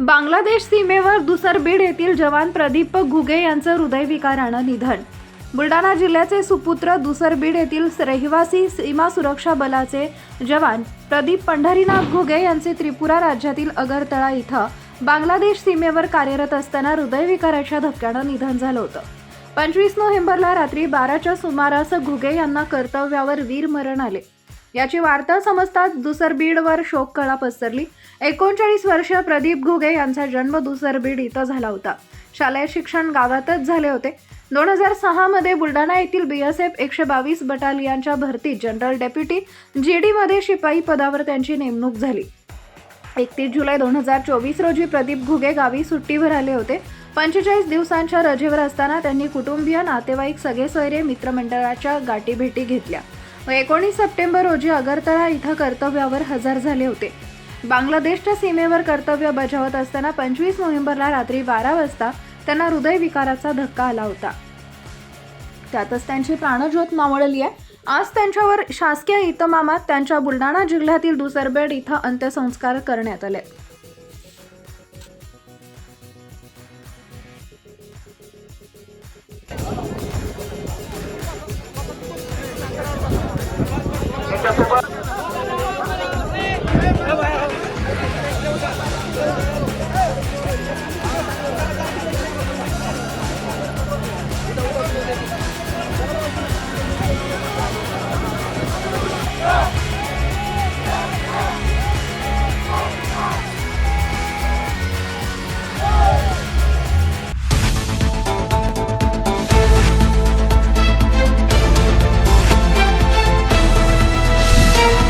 बांगलादेश सीमेवर दुसरबीड येथील जवान प्रदीप घुगे यांचं हृदयविकारानं निधन. बुलढाणा जिल्ह्याचे सुपुत्र दुसरबीड येथील रहिवासी सीमा सुरक्षा बलाचे जवान प्रदीप पंढरीनाथ घुगे यांचे त्रिपुरा राज्यातील अगरतळा इथं बांगलादेश सीमेवर कार्यरत असताना हृदयविकाराच्या धक्क्यानं निधन झालं होतं. पंचवीस नोव्हेंबरला रात्री बाराच्या सुमारास घुगे यांना कर्तव्यावर वीरमरण आले. याची वार्ता समजताच दुसरबीडवर शोककळा पसरली. एकोणचाळीस वर्ष प्रदीप घुगे यांचा जन्म दुसरबीड इथं झाला होता. शालेय शिक्षण गावातच झाले होते. दोन हजार सहामध्ये बुलढाणा येथील बी एस एफ एकशे बावीस बटालियनच्या भरतीत जनरल डेप्युटी जी डीमध्ये शिपाई पदावर त्यांची नेमणूक झाली. एकतीस जुलै दोन हजार चोवीस रोजी प्रदीप घुगे गावी सुट्टीवर आले होते. पंचेचाळीस दिवसांच्या रजेवर असताना त्यांनी कुटुंबीय नातेवाईक सगळे सोयरे मित्रमंडळाच्या गाठीभेटी घेतल्या. व एकोणीस सप्टेंबर रोजी अगरतळा इथं कर्तव्यावर हजर झाले होते. बांगलादेशच्या सीमेवर कर्तव्य बजावत असताना पंचवीस नोव्हेंबरला रात्री बारा वाजता त्यांना हृदयविकाराचा धक्का आला होता. त्यातच त्यांची प्राणज्योत मावळली आहे. आज त्यांच्यावर शासकीय इतमामात त्यांच्या बुलढाणा जिल्ह्यातील दुसरबेड इथं अंत्यसंस्कार करण्यात आले.